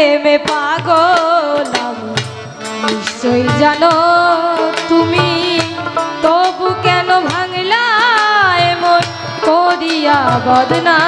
প্রেমে পাগল নিশ্চয় জানো তুমি তবু কেন ভাঙলা এমন করিয়া বদনা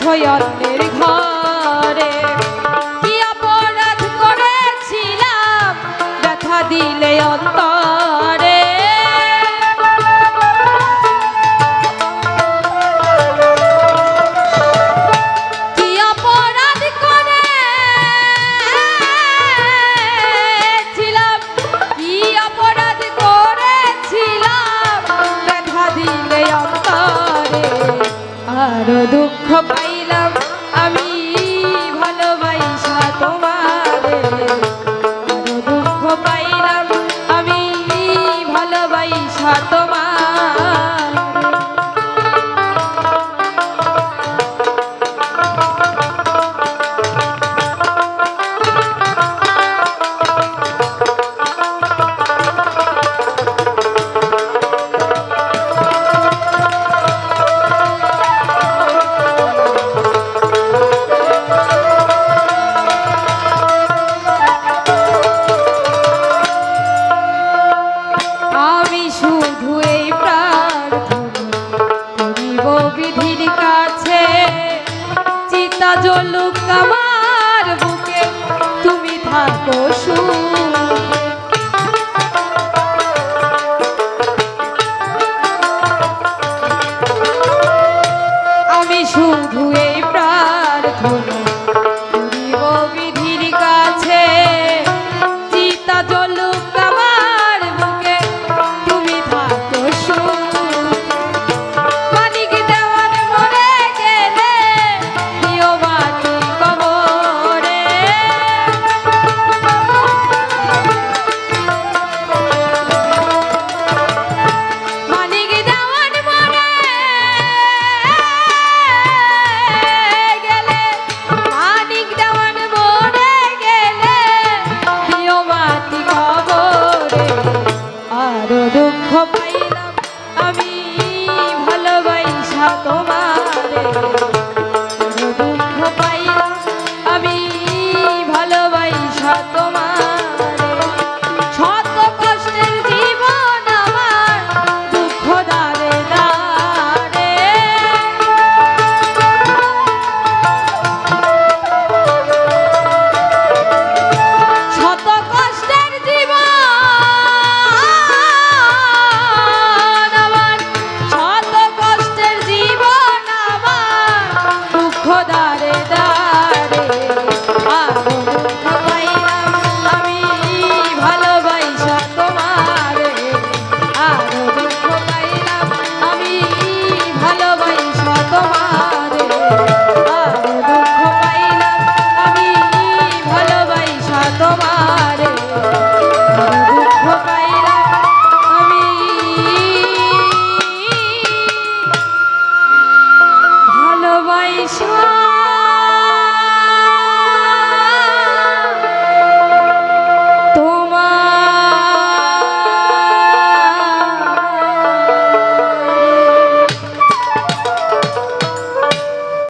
গেছো অন্যের ঘরে। তোমার জলুক আমার